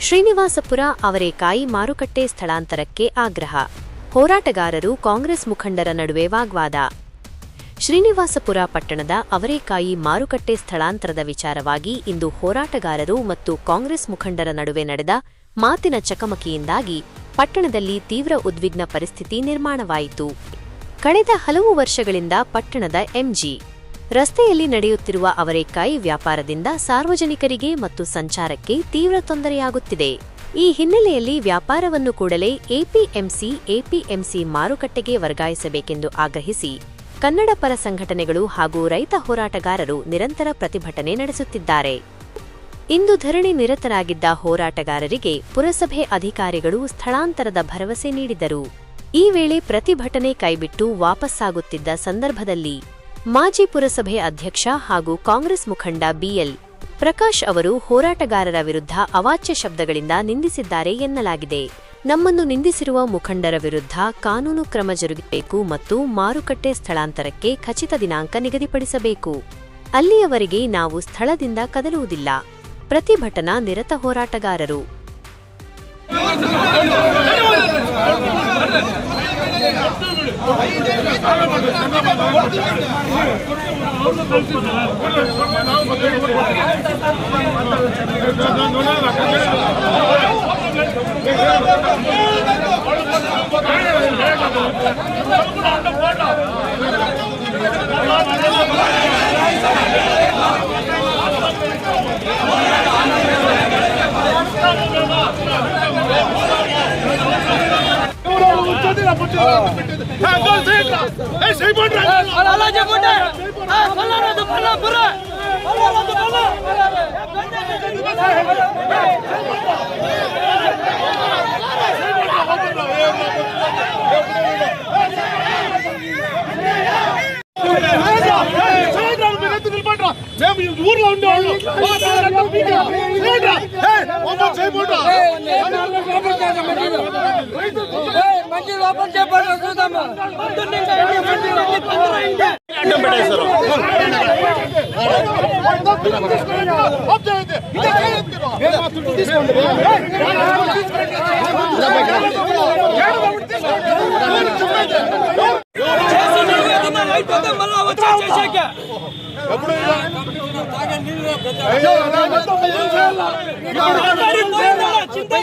ಶ್ರೀನಿವಾಸಪುರ ಅವರೇಕಾಯಿ ಮಾರುಕಟ್ಟೆ ಸ್ಥಳಾಂತರಕ್ಕೆ ಆಗ್ರಹ. ಹೋರಾಟಗಾರರು ಕಾಂಗ್ರೆಸ್ ಮುಖಂಡರ ನಡುವೆ ವಾಗ್ವಾದ. ಶ್ರೀನಿವಾಸಪುರ ಪಟ್ಟಣದ ಅವರೇಕಾಯಿ ಮಾರುಕಟ್ಟೆ ಸ್ಥಳಾಂತರದ ವಿಚಾರವಾಗಿ ಇಂದು ಹೋರಾಟಗಾರರು ಮತ್ತು ಕಾಂಗ್ರೆಸ್ ಮುಖಂಡರ ನಡುವೆ ನಡೆದ ಮಾತಿನ ಚಕಮಕಿಯಿಂದಾಗಿ ಪಟ್ಟಣದಲ್ಲಿ ತೀವ್ರ ಉದ್ವಿಗ್ನ ಪರಿಸ್ಥಿತಿ ನಿರ್ಮಾಣವಾಯಿತು. ಕಳೆದ ಹಲವು ವರ್ಷಗಳಿಂದ ಪಟ್ಟಣದ ಎಂಜಿ. ರಸ್ತೆಯಲ್ಲಿ ನಡೆಯುತ್ತಿರುವ ಅವರೇಕಾಯಿ ವ್ಯಾಪಾರದಿಂದ ಸಾರ್ವಜನಿಕರಿಗೆ ಮತ್ತು ಸಂಚಾರಕ್ಕೆ ತೀವ್ರ ತೊಂದರೆಯಾಗುತ್ತಿದೆ. ಈ ಹಿನ್ನೆಲೆಯಲ್ಲಿ ವ್ಯಾಪಾರವನ್ನು ಕೂಡಲೇ ಎಪಿಎಂಸಿ ಎಪಿಎಂಸಿ ಮಾರುಕಟ್ಟೆಗೆ ವರ್ಗಾಯಿಸಬೇಕೆಂದು ಆಗ್ರಹಿಸಿ ಕನ್ನಡ ಪರ ಸಂಘಟನೆಗಳು ಹಾಗೂ ರೈತ ಹೋರಾಟಗಾರರು ನಿರಂತರ ಪ್ರತಿಭಟನೆ ನಡೆಸುತ್ತಿದ್ದಾರೆ. ಇಂದು ಧರಣಿ ನಿರತರಾಗಿದ್ದ ಹೋರಾಟಗಾರರಿಗೆ ಪುರಸಭೆ ಅಧಿಕಾರಿಗಳು ಸ್ಥಳಾಂತರದ ಭರವಸೆ ನೀಡಿದರು. ಈ ವೇಳೆ ಪ್ರತಿಭಟನೆ ಕೈಬಿಟ್ಟು ವಾಪಸ್ಸಾಗುತ್ತಿದ್ದ ಸಂದರ್ಭದಲ್ಲಿ ಮಾಜಿ ಪುರಸಭೆ ಅಧ್ಯಕ್ಷ ಹಾಗೂ ಕಾಂಗ್ರೆಸ್ ಮುಖಂಡ ಬಿಎಲ್. ಪ್ರಕಾಶ್ ಅವರು ಹೋರಾಟಗಾರರ ವಿರುದ್ಧ ಅವಾಚ್ಯ ಶಬ್ದಗಳಿಂದ ನಿಂದಿಸಿದ್ದಾರೆ ಎನ್ನಲಾಗಿದೆ. ನಮ್ಮನ್ನು ನಿಂದಿಸಿರುವ ಮುಖಂಡರ ವಿರುದ್ಧ ಕಾನೂನು ಕ್ರಮ ಜರುಗಬೇಕು ಮತ್ತು ಮಾರುಕಟ್ಟೆ ಸ್ಥಳಾಂತರಕ್ಕೆ ಖಚಿತ ದಿನಾಂಕ ನಿಗದಿಪಡಿಸಬೇಕು. ಅಲ್ಲಿಯವರೆಗೆ ನಾವು ಸ್ಥಳದಿಂದ ಕದಲುವುದಿಲ್ಲ. ಪ್ರತಿಭಟನಾ ನಿರತ ಹೋರಾಟಗಾರರು. ¡Vamos! అలా చెప్పుంటే పల్లారదు పల్లా బుర్ర పల్లారదు పల్లా మేము ఊర్లో ఉండేవాళ్ళు మంచి లోపల చెప్పండి చూద్దాము పొద్దున్నే అడ్డం పెట్టేశారు అయిపోతే మళ్ళా వచ్చి చేసాక ఉండాలి